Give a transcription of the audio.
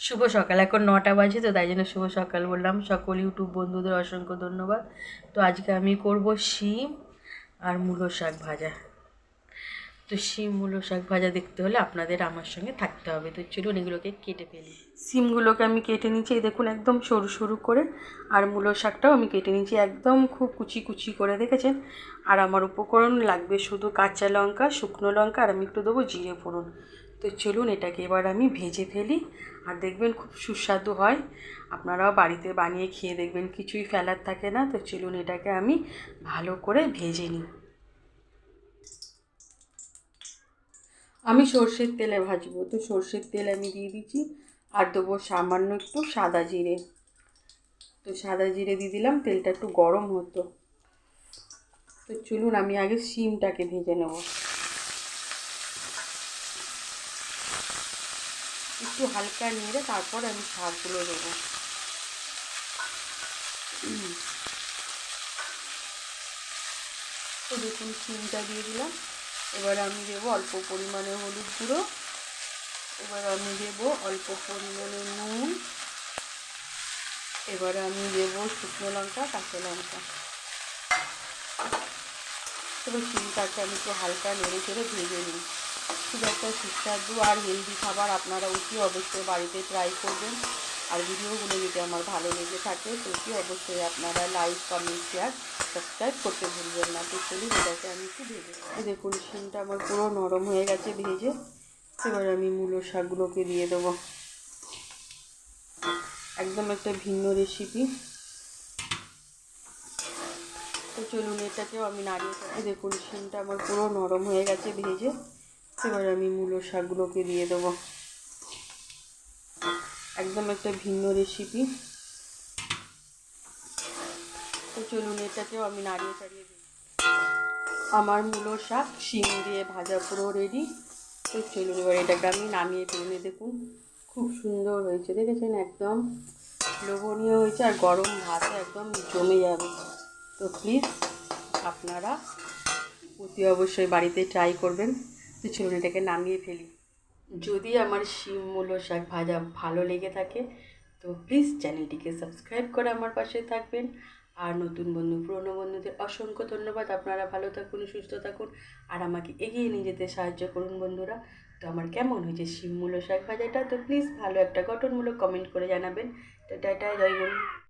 শুভ সকাল। এখন নটা বাজে, তো তাই জন্য শুভ সকাল বললাম। সকল ইউটিউব বন্ধুদের অসংখ্য ধন্যবাদ। তো আজকে আমি করব শিম আর মূলো শাক ভাজা। তো শিম, মূলো শাক ভাজা দেখতে হলে আপনাদের আমার সঙ্গে থাকতে হবে। তো চলুন এগুলোকে কেটে ফেলি। শিমগুলোকে আমি কেটে নিচ্ছি, এই দেখুন একদম সরু সরু করে। আর মূলো শাকটাও আমি কেটে নিচ্ছি, একদম খুব কুচি কুচি করে, দেখেছেন? আর আমার উপকরণ লাগবে শুধু কাঁচা লঙ্কা, শুকনো লঙ্কা, আর আমি একটু দেবো জিরে ফোড়ন। তো চলুন এটাকে এবার আমি ভেজে ফেলি আর দেখবেন খুব সুস্বাদু হয়। আপনারাও বাড়িতে বানিয়ে খেয়ে দেখবেন, কিছুই ফেলার থাকে না। তো চলুন এটাকে আমি ভালো করে ভেজে নিই। আমি সর্ষের তেলে ভাজবো। তো সর্ষের তেল আমি দিয়ে দিচ্ছি আর দেবো সামান্য একটু সাদা জিরে। তো সাদা জিরে দিয়ে দিলাম, তেলটা একটু গরম হতো। তো চলুন আমি আগে শিমটাকে ভেজে নেব। একটু হালকা নেড়ে তারপর আমি শাকগুলো দেবো। তো দেখুন শিমটা দিয়ে দিলাম। এবার আমি দেবো অল্প পরিমাণে হলুদ গুঁড়ো। এবার আমি দেবো অল্প পরিমাণে নুন। এবার আমি দেবো শুকনো লঙ্কা, কাঁচা লঙ্কা। এবার শিমটাকে আমি একটু হালকা নেড়ে চেড়ে ভেজে নিই। খুব একটা সুস্বাদু আর হেলদি খাবার আপনারা অতি অবশ্যই বাড়িতে ট্রাই করবেন। আর ভিডিওগুলো যদি আমার ভালো লেগে থাকে অতি অবশ্যই আপনারা লাইক কমেন্ট শেয়ার সাবস্ক্রাইব করতে ভুলবেন না। তো চলুন, এটাকে আমি একটু ভেজে দেখুন, শিমটা আমার পুরো নরম হয়ে গেছে ভেজে। এবার আমি মূলো শাকগুলোকে দিয়ে দেবো। একদম একটা ভিন্ন রেসিপি তো চলুন, এটাকেও আমি নাড়িয়ে দেখুন, শিমটা আমার পুরো নরম হয়ে গেছে ভেজে। এবার আমি মূলো শাকগুলোকে দিয়ে দেবো। একদম একটা ভিন্ন রেসিপি তো চলুন এটাকেও আমি নাড়িয়ে চাড়িয়ে দিই। আমার মূলো শাক শিম দিয়ে ভাজা পুরো রেডি তো চলুন এবার এটাকে আমি নামিয়ে টেনে দেখুন। খুব সুন্দর হয়েছে, দেখেছেন? একদম লোভনীয় হয়েছে আর গরম ভাতে একদম জমে যাবে। তো প্লিজ আপনারা অতি অবশ্যই বাড়িতে ট্রাই করবেন। চলুন নামিয়ে ফেলি। যদি আমার শিম, মূলো শাক ভাজা ভালো লেগে থাকে, তো প্লিজ চ্যানেলটিকে সাবস্ক্রাইব করে আমার পাশে থাকবেন। আর নতুন বন্ধু, পুরনো বন্ধুদের অসংখ্য ধন্যবাদ। আপনারা ভালো থাকুন, সুস্থ থাকুন, আর আমাকে এগিয়ে নিয়ে যেতে সাহায্য করুন বন্ধুরা। তো আমার কেমন হয়েছে শিম, মূলো শাক ভাজাটা? তো প্লিজ ভালো একটা গঠনমূলক কমেন্ট করে জানাবেন। তো টাটা, জয় গুরু